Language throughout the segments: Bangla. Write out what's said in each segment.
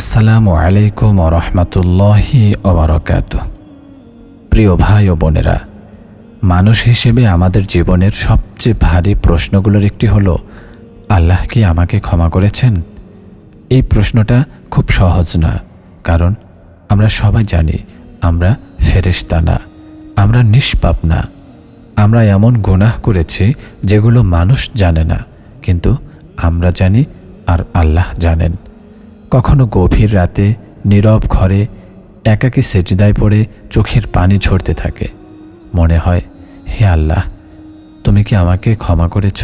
আসসালামু আলাইকুম রহমতুল্লাহি ওবরকাত প্রিয় ভাই ও বোনেরা, মানুষ হিসেবে আমাদের জীবনের সবচেয়ে ভারী প্রশ্নগুলোর একটি হলো, আল্লাহ কি আমাকে ক্ষমা করেছেন? এই প্রশ্নটা খুব সহজ না, কারণ আমরা সবাই জানি আমরা ফেরেশতা না, আমরা নিষ্পাপ না। আমরা এমন গুনাহ করেছি যেগুলো মানুষ জানে না, কিন্তু আমরা জানি আর আল্লাহ জানেন। কখনো গভীর রাতে, নীরব ঘরে, একাকী সেজদায় পড়ে চোখের পানি ঝরতে থাকে। মনে হয়, হে আল্লাহ, তুমি কি আমাকে ক্ষমা করেছ?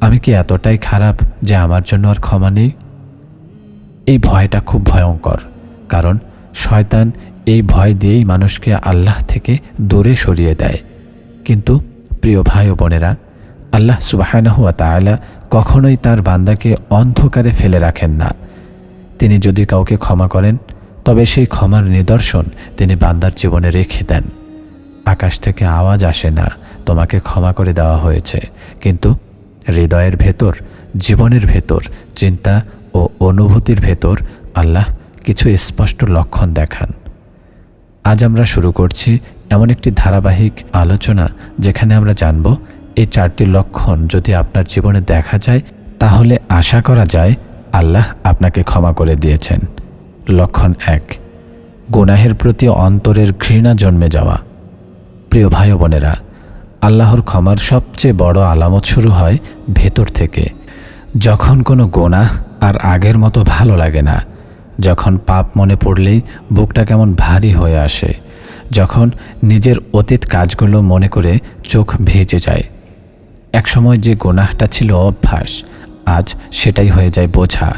আমি কি এতটাই খারাপ যে আমার জন্য আর ক্ষমা নেই? এই ভয়টা খুব ভয়ঙ্কর, কারণ শয়তান এই ভয় দিয়েই মানুষকে আল্লাহ থেকে দূরে সরিয়ে দেয়। কিন্তু প্রিয় ভাই ও বোনেরা, আল্লাহ সুবাহানহুয়া তাআলা কখনোই তার বান্দাকে অন্ধকারে ফেলে রাখেন না। তিনি যদি কাউকে ক্ষমা করেন, তবে সেই ক্ষমার নিদর্শন তিনি বান্দার জীবনে রেখে দেন। আকাশ থেকে আওয়াজ আসে না, তোমাকে ক্ষমা করে দেওয়া হয়েছে। কিন্তু হৃদয়ের ভেতর, জীবনের ভেতর, চিন্তা ও অনুভূতির ভেতর আল্লাহ কিছু স্পষ্ট লক্ষণ দেখান। আজ আমরা শুরু করছি এমন একটি ধারাবাহিক আলোচনা যেখানে আমরা জানব, এই চারটি লক্ষণ যদি আপনার জীবনে দেখা যায়, তাহলে আশা করা যায় আল্লাহ আপনাকে ক্ষমা করে দিয়েছেন। লক্ষণ এক, গুনাহের প্রতি অন্তরের ঘৃণা জন্মে যাওয়া। প্রিয় ভাই বোনেরা, আল্লাহর ক্ষমার সবচেয়ে বড় আলামত শুরু হয় ভেতর থেকে। যখন কোনো গোনাহ আর আগের মতো ভালো লাগে না, যখন পাপ মনে পড়লেই বুকটা কেমন ভারী হয়ে আসে, যখন নিজের অতীত কাজগুলো মনে করে চোখ ভিজে যায়। একসময় যে গোনাহটা ছিল অভ্যাস আজ সেটাই হয়ে যায় বোঝা।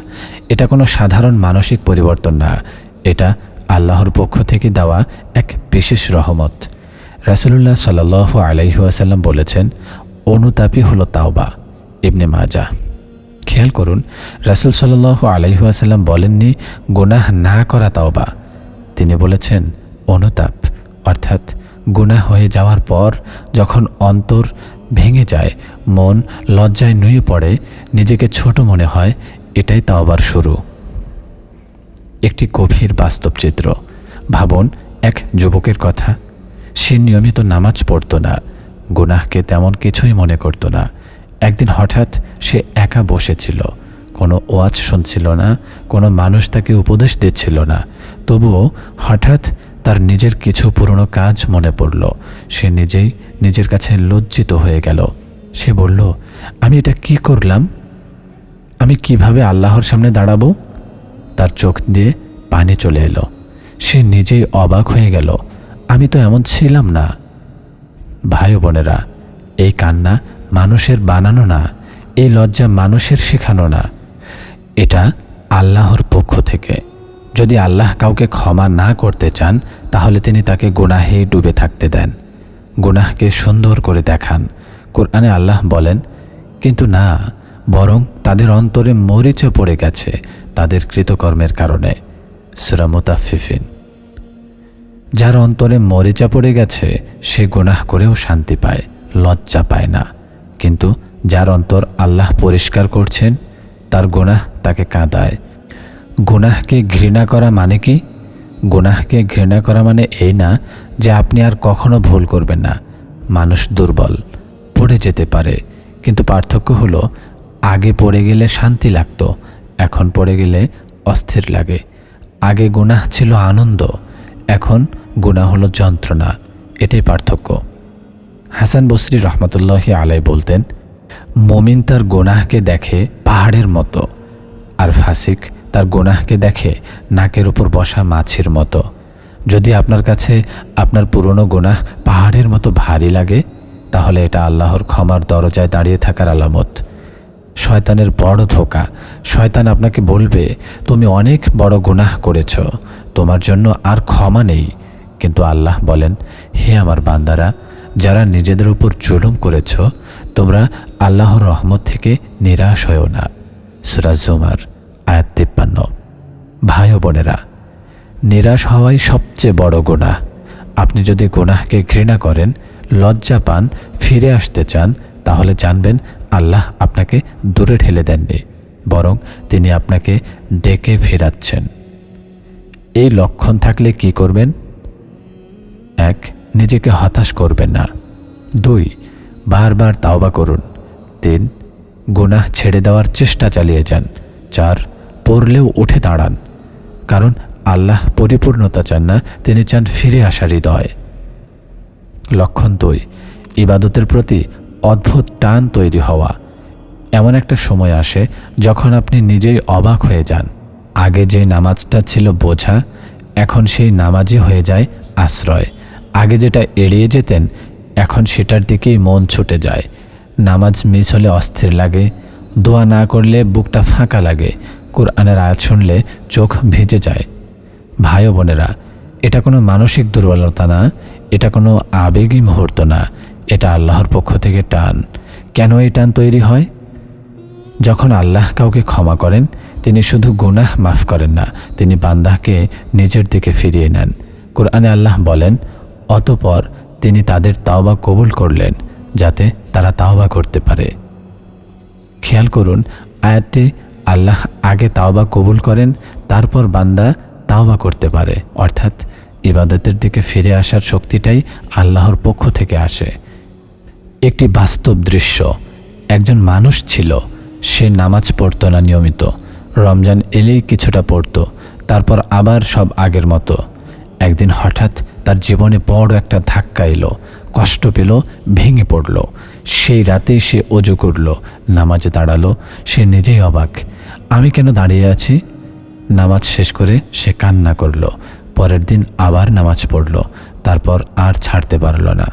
এটা কোনো সাধারণ মানসিক পরিবর্তন না। এটা আল্লাহর পক্ষ থেকে দেওয়া এক বিশেষ রহমত। রাসুলুল্লাহ সাল আলাইহাসাল্লাম বলেছেন, অনুতাপই হলো তাওবা। ইবনে মাজা খেয়াল করুন, রাসুল সাল্লাহ আলাইহাসাল্লাম বলেননি, গুনাহ না করা তাওবা। তিনি বলেছেন, অনুতাপ, অর্থাৎ গুনাহ হয়ে যাওয়ার পর যখন অন্তর ভেঙে যায়। মন লজ্জায় নুয়ে পড়ে, নিজেকে ছোট মনে হয়, এটাই তাওবার শুরু। একটি গভীর বাস্তব চিত্র। ভাবুন, এক যুবকের কথা। সে নিয়মিত নামাজ পড়তো না, গুনাহকে তেমন কিছুই মনে করতো না। একদিন হঠাৎ সে একা বসেছিল। কোনো ওয়াজ শুনছিল না, কোনো মানুষ তাকে উপদেশ দিচ্ছিল না। তবুও হঠাৎ তার নিজের কিছু পুরনো কাজ মনে পড়ল। সে নিজেই নিজের কাছে লজ্জিত হয়ে গেল। সে বলল, আমি এটা কি করলাম? আমি কীভাবে আল্লাহর সামনে দাঁড়াবো? তার চোখ দিয়ে পানি চলে এলো। সে নিজেই অবাক হয়ে গেল, আমি তো এমন ছিলাম না। ভাই বোনেরা, এই কান্না মানুষের বানানো না, এই লজ্জা মানুষের শেখানো না। এটা আল্লাহর পক্ষ থেকে। যদি আল্লাহ কাউকে ক্ষমা না করতে চান, তাহলে তিনি তাকে গুনাহে ডুবে থাকতে দেন। গুনাহকে সুন্দর করে দেখান। কোরআনে আল্লাহ বলেন, কিন্তু না, বরং তাদের অন্তরে মরিচে পড়ে গেছে তাদের কৃতকর্মের কারণে। সুরামুতাফিফিন যার অন্তরে মরিচা পড়ে গেছে, সে গুনাহ করেও শান্তি পায়, লজ্জা পায় না। কিন্তু যার অন্তর আল্লাহ পরিষ্কার করছেন, তার গুনাহ তাকে কাঁদায়। গুনাহকে ঘৃণা করা মানে কি? গুনাহকে ঘৃণা করা মানে এই না যে আপনি আর কখনো ভুল করবেন না। মানুষ দুর্বল, পড়ে যেতে পারে। কিন্তু পার্থক্য হলো, আগে পড়ে গেলে শান্তি লাগতো, এখন পড়ে গেলে অস্থির লাগে। আগে গুনাহ ছিল আনন্দ, এখন গুনাহ হলো যন্ত্রণা, এটাই পার্থক্য। হাসান বসরি রহমতুল্লাহি আলাই বলতেন, মমিন তার গোনাহকে দেখে পাহাড়ের মতো, আর ফাসিক তার গোনাহকে দেখে নাকের উপর বসা মাছির মতো। যদি আপনার কাছে আপনার পুরনো গোনাহ পাহাড়ের মতো ভারী লাগে, তাহলে এটা আল্লাহর ক্ষমার দরজায় দাঁড়িয়ে থাকার আলামত। শয়তানের বড় ধোকা। শয়তান আপনাকে বলবে, তুমি অনেক বড় গুনাহ করেছ, তোমার জন্য আর ক্ষমা নেই। কিন্তু আল্লাহ বলেন, হে আমার বান্দারা, যারা নিজেদের উপর জুলুম করেছ, তোমরা আল্লাহর রহমত থেকে নিরাশ হয়েও না। সুরাজ জুমার। আয়াত তিপ্পান্ন। ভাই ও বোনেরা, নিরাশ হওয়াই সবচেয়ে বড় গুনাহ আপনি যদি গুনাহকে ঘৃণা করেন, লজ্জা পান, ফিরে আসতে চান, তাহলে জানবেন আল্লাহ আপনাকে দূরে ঠেলে দেননি, বরং তিনি আপনাকে ডেকে ফেরাচ্ছেন। এই লক্ষণ থাকলে কি করবেন? এক, নিজেকে হতাশ করবেন না। দুই, বারবার তাওবা করুন। তিন, গুনাহ ছেড়ে দেওয়ার চেষ্টা চালিয়ে যান। চার পড়লেও উঠে দাঁড়ান, কারণ আল্লাহ পরিপূর্ণতা চান না, তিনি চান ফিরে আসার হৃদয়। লক্ষণ দুই, ইবাদতের প্রতি অদ্ভুত টান তৈরি হওয়া। এমন একটা সময় আসে যখন আপনি নিজেই অবাক হয়ে যান। আগে যে নামাজটা ছিল বোঝা, এখন সেই নামাজই হয়ে যায় আশ্রয়। আগে যেটা এড়িয়ে যেতেন, এখন সেটার দিকেই মন ছুটে যায়। নামাজ মিস হলে অস্থির লাগে, দোয়া না করলে বুকটা ফাঁকা লাগে। কোরআনের আয়াত শুনলে চোখ ভিজে যায়। ভাই বোনেরা, এটা কোনো মানসিক দুর্বলতা না, এটা কোনো আবেগী মুহূর্ত না, এটা আল্লাহর পক্ষ থেকে টান। কেন এই টান তৈরি হয়? যখন আল্লাহ কাউকে ক্ষমা করেন, তিনি শুধু গুনাহ মাফ করেন না, তিনি বান্দাকে নিজের দিকে ফিরিয়ে নেন। কোরআনে আল্লাহ বলেন, অতপর তিনি তাদের তাওবা কবুল করলেন, যাতে তারা তাওবা করতে পারে। খেয়াল করুন, আয়াতটি আল্লাহ আগে তাওবা কবুল করেন, তারপর বান্দা তাওবা করতে পারে। অর্থাৎ ইবাদতের দিকে ফিরে আসার শক্তিটাই আল্লাহর পক্ষ থেকে আসে। একটি বাস্তব দৃশ্য, একজন মানুষ ছিল, সে নামাজ পড়তো না নিয়মিত। রমজান এলেই কিছুটা পড়তো, তারপর আবার সব আগের মতো। একদিন হঠাৎ তার জীবনে বড় একটা ধাক্কা এলো, কষ্ট পেল, ভেঙে পড়ল। সেই রাতেই সে অজু করল, নামাজে দাঁড়াল, সে নিজেই অবাক। আমি কেন দাঁড়িয়ে আছি? নামাজ শেষ করে সে কান্না করল, পরের দিন আবার নামাজ পড়ল, তারপর আর ছাড়তে পারল না।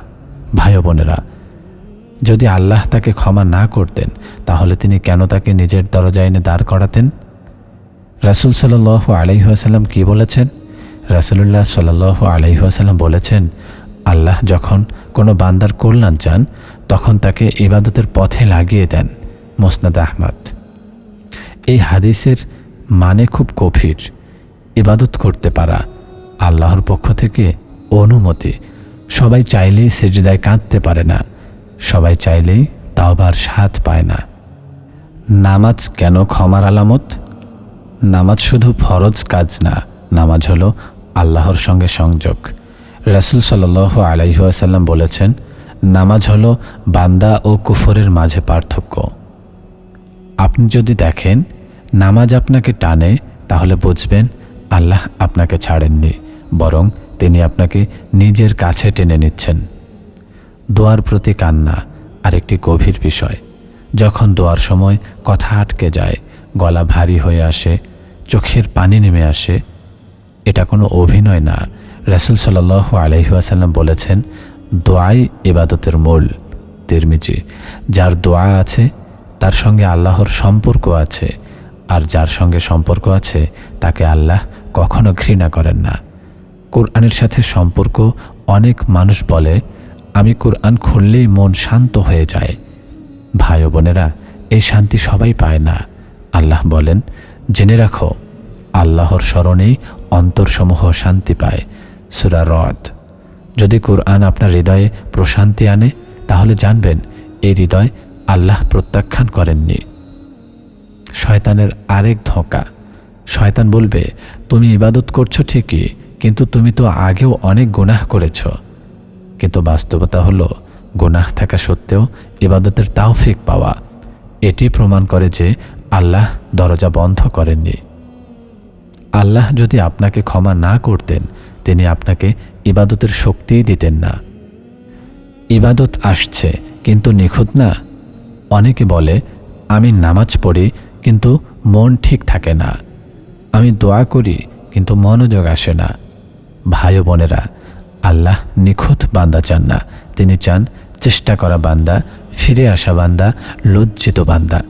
ভাই বোনেরা, যদি আল্লাহ তাকে ক্ষমা না করতেন, তাহলে তিনি কেন তাকে নিজের দরজায় এনে দাঁড় করাতেন? রাসুল সাল আলাইহাসাল্লাম কি বলেছেন? রাসুলুল্লাহ সাল আলাইহাসাল্লাম বলেছেন, আল্লাহ যখন কোনো বান্দার কল্যাণ চান তখন তাকে ইবাদতের পথে লাগিয়ে দেন মোসনাদ আহমদ। এই হাদিসের মানে খুব গভীর। ইবাদত করতে পারা আল্লাহর পক্ষ থেকে অনুমতি। সবাই চাইলেই সেজদায় কাঁদতে পারে না। সবাই চাইলেই তাওবার স্বাদ পায় না। নামাজ কেন ক্ষমার আলামত? নামাজ শুধু ফরজ কাজ না, নামাজ হলো আল্লাহর সঙ্গে সংযোগ। রাসুল সাল আলাইহাসাল্লাম বলেছেন নামাজ হলো বান্দা ও কুফরের মাঝে পার্থক্য। আপনি যদি দেখেন নামাজ আপনাকে টানে, তাহলে বুঝবেন আল্লাহ আপনাকে ছাড়েননি, বরং তিনি আপনাকে নিজের কাছে টেনে নিচ্ছেন। দোয়ার প্রতি কান্না আরেকটি গভীর বিষয়। যখন দোয়ার সময় কথা আটকে যায়, গলা ভারী হয়ে আসে, চোখের পানি নেমে আসে, এটা কোনো অভিনয় না। রাসুল সাল্ল আলহিহাসাল্লাম বলেছেন দোয়াই এবাদতের মূল তিরমিজি। যার দোয়া আছে, তার সঙ্গে আল্লাহর সম্পর্ক আছে, আর যার সঙ্গে সম্পর্ক আছে, তাকে আল্লাহ কখনো ঘৃণা করেন না। কোরআনের সাথে সম্পর্ক অনেক মানুষ বলে, আমি কোরআন খুললেই মন শান্ত হয়ে যায়। ভাই বোনেরা এই শান্তি সবাই পায় না। আল্লাহ বলেন, জেনে রাখো, আল্লাহর স্মরণেই অন্তরসমূহ শান্তি পায়। সুরা রদ। যদি কোরআন আপনার হৃদয়ে প্রশান্তি আনে, তাহলে জানবেন, এই হৃদয় আল্লাহ প্রত্যাখ্যান করেননি। শয়তানের আরেক ধোঁকা। শয়তান বলবে, তুমি ইবাদত করছ ঠিকই, কিন্তু তুমি তো আগেও অনেক গুনাহ করেছ। কিন্তু বাস্তবতা হলো, গুনাহ থাকা সত্ত্বেও ইবাদতের তাওফিক পাওয়া। এটি প্রমাণ করে যে আল্লাহ দরজা বন্ধ করেননি। আল্লাহ যদি আপনাকে ক্ষমা না করতেন, তিনি আপনাকে ইবাদতের শক্তিই দিতেন না। ইবাদত আসছে, কিন্তু নিখুঁত না। অনেকে বলে, আমি নামাজ পড়ি, কিন্তু মন ঠিক থাকে না। আমি দোয়া করি, কিন্তু মনোযোগ আসে না। ভাই বোনেরা, আল্লাহ নিখুঁত বান্দা চান না। তিনি চান চেষ্টা করা বান্দা, ফিরে আসা বান্দা, লজ্জিত বান্দা।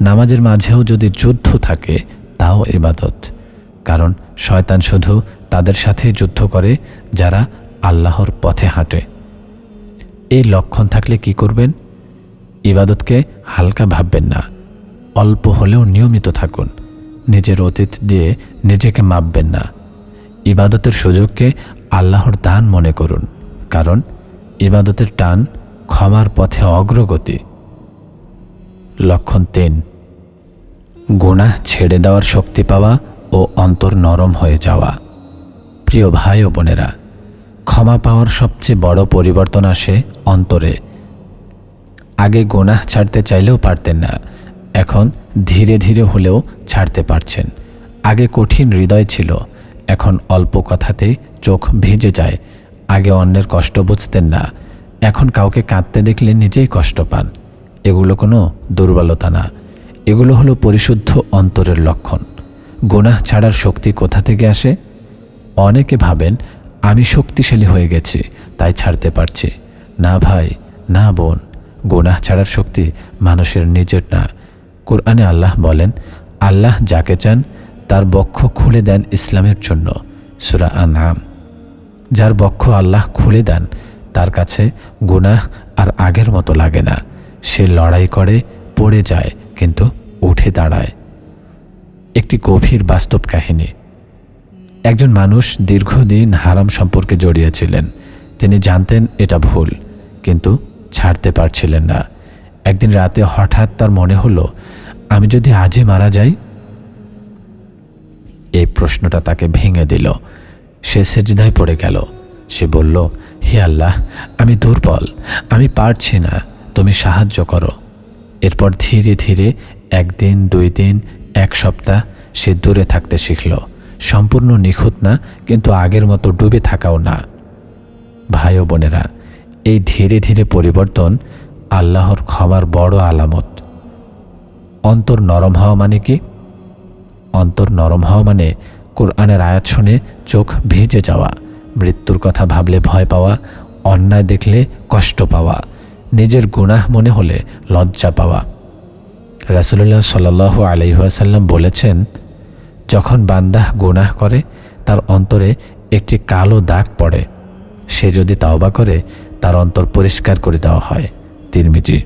নামাজের মাঝেও যদি যুদ্ধ থাকে, তাও ইবাদত। কারণ শয়তান শুধু তাদের সাথে যুদ্ধ করে যারা আল্লাহর পথে হাঁটে। এই লক্ষণ থাকলে কি করবেন? ইবাদতকে হালকা ভাববেন না। অল্প হলেও নিয়মিত থাকুন। নিজের অতীত দিয়ে নিজেকে মাপবেন না। ইবাদতের সুযোগকে আল্লাহর দান মনে করুন, কারণ ইবাদতের টান ক্ষমার পথে অগ্রগতি। লক্ষণ তিন, গুনাহ ছেড়ে দেওয়ার শক্তি পাওয়া ও অন্তর নরম হয়ে যাওয়া। প্রিয় ভাই ও বোনেরা, ক্ষমা পাওয়ার সবচেয়ে বড় পরিবর্তন আসে অন্তরে। আগে গোনাহ ছাড়তে চাইলেও পারতেন না, এখন ধীরে ধীরে হলেও ছাড়তে পারছেন। আগে কঠিন হৃদয় ছিল, এখন অল্প কথাতেই চোখ ভিজে যায়, আগে অন্যের কষ্ট বুঝতেন না, এখন কাউকে কাঁদতে দেখলে নিজেই কষ্ট পান। এগুলো কোনো দুর্বলতা না, এগুলো হলো পরিশুদ্ধ অন্তরের লক্ষণ। গোনাহ ছাড়ার শক্তি কোথা থেকে আসে? অনেকে ভাবেন, আমি শক্তিশালী হয়ে গেছি, তাই ছাড়তে পারছি। না ভাই, না বোন, গোনাহ ছাড়ার শক্তি মানুষের নিজের না। কোরআনে আল্লাহ বলেন, আল্লাহ যাকে চান, তার বক্ষ খুলে দেন ইসলামের জন্য। সুরা আনাম যার বক্ষ আল্লাহ খুলে দেন, তার কাছে গুনাহ আর আগের মতো লাগে না। সে লড়াই করে, পড়ে যায়, কিন্তু উঠে দাঁড়ায়। একটি গভীর বাস্তব কাহিনী। একজন মানুষ দীর্ঘদিন হারাম সম্পর্কে জড়িয়েছিলেন। তিনি জানতেন এটা ভুল, কিন্তু ছাড়তে পারছিলেন না। একদিন রাতে হঠাৎ তার মনে হলো, আমি যদি আজই মারা যাই? এই প্রশ্নটা তাকে ভেঙে দিল। সে সেজদায় পড়ে গেল। সে বলল, হে আল্লাহ, আমি দুর্বল, আমি পারছি না, তুমি সাহায্য করো। এরপর ধীরে ধীরে একদিন, দুই দিন, এক সপ্তাহ সে দূরে থাকতে শিখল। সম্পূর্ণ নিখুঁত না, কিন্তু আগের মতো ডুবে থাকাও না। ভাই ও বোনেরা, এই ধীরে ধীরে পরিবর্তন আল্লাহর ক্ষমার বড় আলামত। অন্তর নরম হওয়া মানে কি? অন্তর নরম হওয়া মানে কোরআনের আয়াত শুনে চোখ ভিজে যাওয়া, মৃত্যুর কথা ভাবলে ভয় পাওয়া, অন্যায় দেখলে কষ্ট পাওয়া, নিজের গুনাহ মনে হলে লজ্জা পাওয়া। রাসুলুল্লাহ সাল্লাহ আলহিহাসাল্লাম বলেছেন যখন বান্দাহ গুনাহ করে, তার অন্তরে একটি কালো দাগ পড়ে। সে যদি তাওবা করে, তার অন্তর পরিষ্কার করে দেওয়া হয়। তিরমিজি।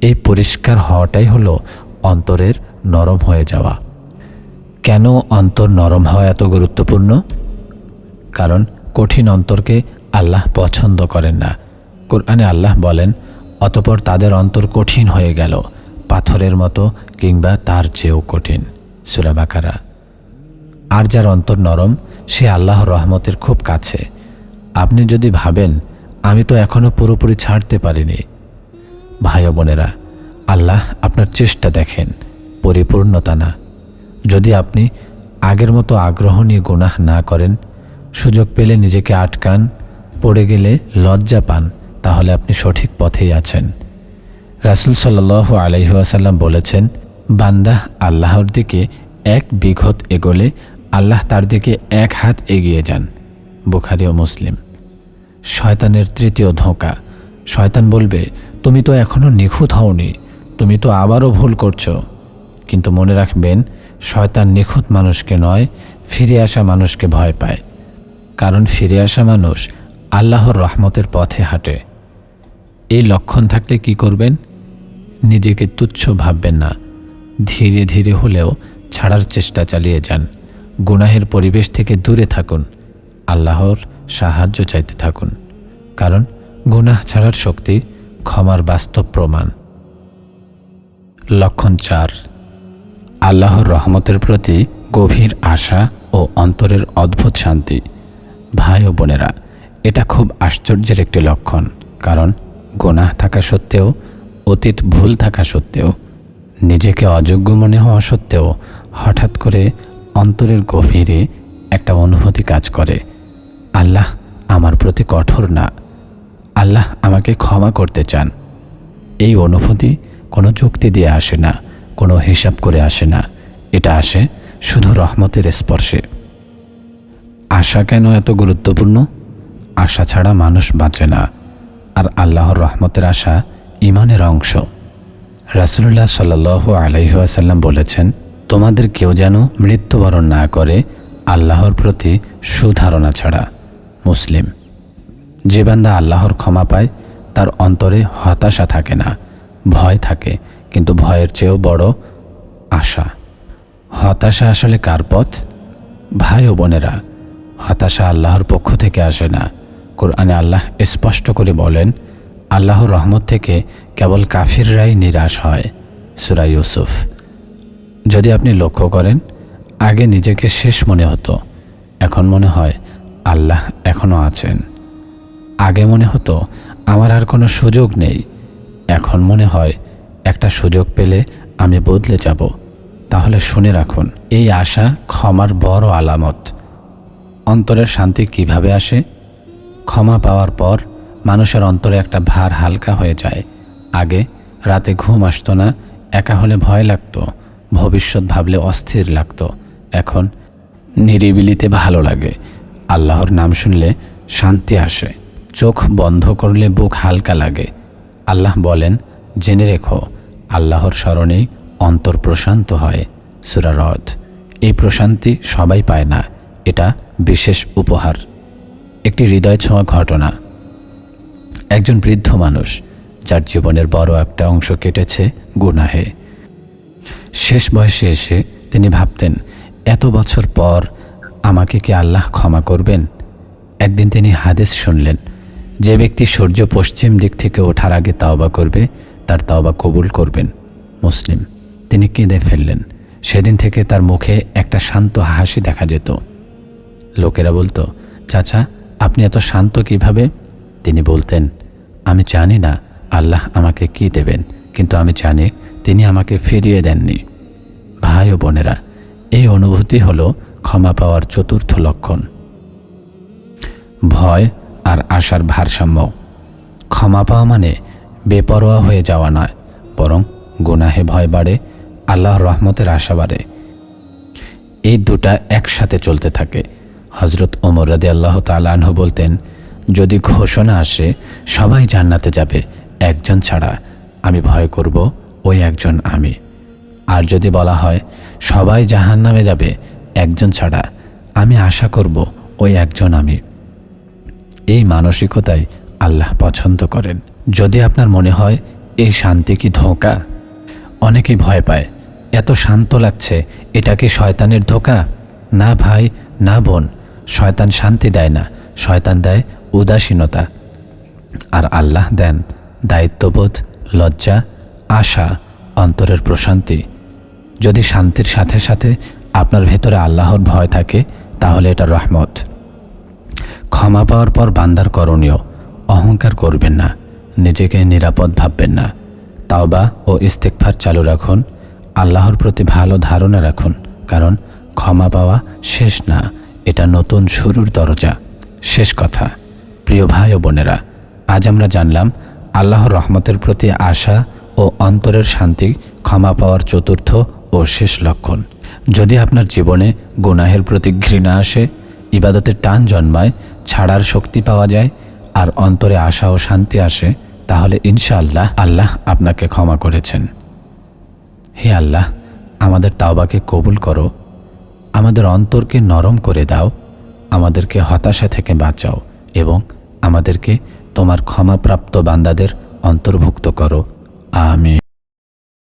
এই পরিষ্কার হওয়াটাই হলো অন্তরের নরম হয়ে যাওয়া। কেন অন্তর নরম হওয়া এত গুরুত্বপূর্ণ? কারণ কঠিন অন্তরকে আল্লাহ পছন্দ করেন না। কোরআনে আল্লাহ বলেন, অতপর তাদের অন্তর কঠিন হয়ে গেল, পাথরের মতো কিংবা তার চেয়েও কঠিন। সুরাবাকারা আর যার অন্তর নরম, সে আল্লাহ রহমতের খুব কাছে। আপনি যদি ভাবেন, আমি তো এখনও পুরোপুরি ছাড়তে পারিনি। ভাই বোনেরা, আল্লাহ আপনার চেষ্টা দেখেন, পরিপূর্ণতা না। যদি আপনি আগের মতো আগ্রহ নিয়ে গুনাহ না করেন, সুযোগ পেলে নিজেকে আটকান, পড়ে গেলে লজ্জা পান, তাহলে আপনি সঠিক পথেই আছেন। রাসুল সাল্লাহ আলহিহাসাল্লাম বলেছেন বান্দা আল্লাহর দিকে এক বিঘত এগোলে আল্লাহ তার দিকে এক হাত এগিয়ে যান, বুখারি ও মুসলিম। শয়তানের তৃতীয় ধোঁকা, শয়তান বলবে, তুমি তো এখনও নিখুঁত হওনি, তুমি তো আবারও ভুল করছ। কিন্তু মনে রাখবেন, শয়তান নিখুঁত মানুষকে নয়, ফিরে আসা মানুষকে ভয় পায়। কারণ ফিরে আসা মানুষ আল্লাহর রহমতের পথে হাঁটে। এই লক্ষণ থাকলে কি করবেন? নিজেকে তুচ্ছ ভাববেন না। ধীরে ধীরে হলেও ছাড়ার চেষ্টা চালিয়ে যান। গুনাহের পরিবেশ থেকে দূরে থাকুন। আল্লাহর সাহায্য চাইতে থাকুন। কারণ গুনাহ ছাড়ার শক্তি ক্ষমার বাস্তব প্রমাণ। লক্ষণ চার। আল্লাহর রহমতের প্রতি গভীর আশা ও অন্তরের অদ্ভুত শান্তি। ভাই ও বোনেরা, এটা খুব আশ্চর্যের একটি লক্ষণ। কারণ গোনাহ থাকা সত্ত্বেও, অতীত ভুল থাকা সত্ত্বেও নিজেকে অযোগ্য মনে হওয়া সত্ত্বেও হঠাৎ করে অন্তরের গভীরে একটা অনুভূতি কাজ করে। আল্লাহ আমার প্রতি কঠোর না। আল্লাহ আমাকে ক্ষমা করতে চান। এই অনুভূতি কোনো যুক্তি দিয়ে আসে না, কোনো হিসাব করে আসে না। এটা আসে শুধু রহমতের স্পর্শে। আশা কেন এত গুরুত্বপূর্ণ? আশা ছাড়া মানুষ বাঁচে না। আর আল্লাহর রহমতের আশা ইমানের অংশ। রাসুল্লাহ সাল্লাহ আলাইহাসাল্লাম বলেছেন, তোমাদের কেউ যেন মৃত্যুবরণ না করে আল্লাহর প্রতি সুধারণা ছাড়া। মুসলিম, যে বান্দা আল্লাহর ক্ষমা পায়, তার অন্তরে হতাশা থাকে না, ভয় থাকে, কিন্তু ভয়ের চেয়েও বড় আশা। হতাশা আসলে কার পথ? ভাই ও বোনেরা, হতাশা আল্লাহর পক্ষ থেকে আসে না। কোরআনে আল্লাহ স্পষ্ট করে বলেন আল্লাহর রহমত থেকে কেবল কাফিররাই নিরাশ হয়, সুরা ইউসুফ। যদি আপনি লক্ষ্য করেন, আগে নিজেকে শেষ মনে হতো। এখন মনে হয়, আল্লাহ এখনও আছেন। আগে মনে হতো, আমার আর কোনো সুযোগ নেই। এখন মনে হয়, একটা সুযোগ পেলে আমি বদলে যাব। তাহলে শুনে রাখুন, এই আশা ক্ষমার বড় আলামত। অন্তরের শান্তি কীভাবে আসে? ক্ষমা পাওয়ার পর মানুষের অন্তরে একটা ভার হালকা হয়ে যায়। আগে রাতে ঘুম আসতো না, একা হলে ভয় লাগতো, ভবিষ্যৎ ভাবলে অস্থির লাগতো। এখন নিরিবিলিতে ভালো লাগে। আল্লাহর নাম শুনলে শান্তি আসে। চোখ বন্ধ করলে বুক হালকা লাগে। আল্লাহ বলেন, জেনে রেখো, আল্লাহর স্মরণেই অন্তর প্রশান্ত হয়। সুরারদ এই প্রশান্তি সবাই পায় না, এটা বিশেষ উপহার। একটি হৃদয় ছোঁয়া ঘটনা। একজন বৃদ্ধ মানুষ, যার জীবনের বড় একটা অংশ কেটেছে গুনাহে। শেষ বয়সে এসে তিনি ভাবতেন, এত বছর পর আমাকে কি আল্লাহ ক্ষমা করবেন? একদিন তিনি হাদিস শুনলেন, যে ব্যক্তি সূর্য পশ্চিম দিক থেকে ওঠার আগে তাওবা করবে, তার তাওবা কবুল করবেন। মুসলিম, তিনি কেঁদে ফেললেন। সেদিন থেকে তার মুখে একটা শান্ত হাসি দেখা যেত। লোকেরা বলতো, চাচা, আপনি এত শান্ত কীভাবে? তিনি বলতেন, আমি জানি না আল্লাহ আমাকে কি দেবেন, কিন্তু আমি জানি তিনি আমাকে ফিরিয়ে দেননি। ভাই ও বোনেরা, এই অনুভূতি হলো ক্ষমা পাওয়ার চতুর্থ লক্ষণ। ভয় আর আশার ভারসাম্য। ক্ষমা পাওয়া মানে বেপরোয়া হয়ে যাওয়া নয়, বরং গুনাহে ভয় বাড়ে, আল্লাহর রহমতের আশা বাড়ে। এই দুটা একসাথে চলতে থাকে। হজরত ওমর রাদি আল্লাহ তালাহ বলতেন যদি ঘোষণা আসে, সবাই জান্নাতে যাবে। একজন ছাড়া আমি ভয় করব, ওই একজন আমি। আর যদি বলা হয়, সবাই জাহান নামে যাবে, একজন ছাড়া আমি আশা করব, ওই একজন আমি। এই মানসিকতাই আল্লাহ পছন্দ করেন। যদি আপনার মনে হয়, এই শান্তি কি ধোঁকা? অনেকেই ভয় পায়, এত শান্ত লাগছে, এটা কি শয়তানের ধোঁকা? না ভাই, না বোন, শয়তান শান্তি দেয় না, শয়তান দেয় উদাসীনতা। আর আল্লাহ দেন দায়িত্ববোধ, লজ্জা, আশা, অন্তরের প্রশান্তি। যদি শান্তির সাথে সাথে আপনার ভেতরে আল্লাহর ভয় থাকে, তাহলে এটা রহমত। ক্ষমা পাওয়ার পর বান্দার করণীয়, অহংকার করবেন না, নিজেকে নিরাপদ ভাববেন না। তাওবা ও ইস্তেকফার চালু রাখুন, আল্লাহর প্রতি ভালো ধারণা রাখুন, কারণ ক্ষমা পাওয়া শেষ না, এটা নতুন শুরুর দরজা। শেষ কথা। প্রিয় ভাই ও বোনেরা, আজ আমরা জানলাম আল্লাহর রহমতের প্রতি আশা ও অন্তরের শান্তি ক্ষমা পাওয়ার চতুর্থ ও শেষ লক্ষণ। যদি আপনার জীবনে গুনাহের প্রতি ঘৃণা আসে ইবাদতের টান জন্মায়, ছাড়ার শক্তি পাওয়া যায়, আর অন্তরে আশা ও শান্তি আসে, তাহলে ইনশাআল্লাহ আল্লাহ আপনাকে ক্ষমা করেছেন। হে আল্লাহ, আমাদের তাওবাকে কবুল করো। আমাদের অন্তরকে নরম করে দাও। আমাদেরকে হতাশা থেকে বাঁচাও এবং আমাদেরকে তোমার ক্ষমাপ্রাপ্ত বান্দাদের অন্তর্ভুক্ত করো। আমি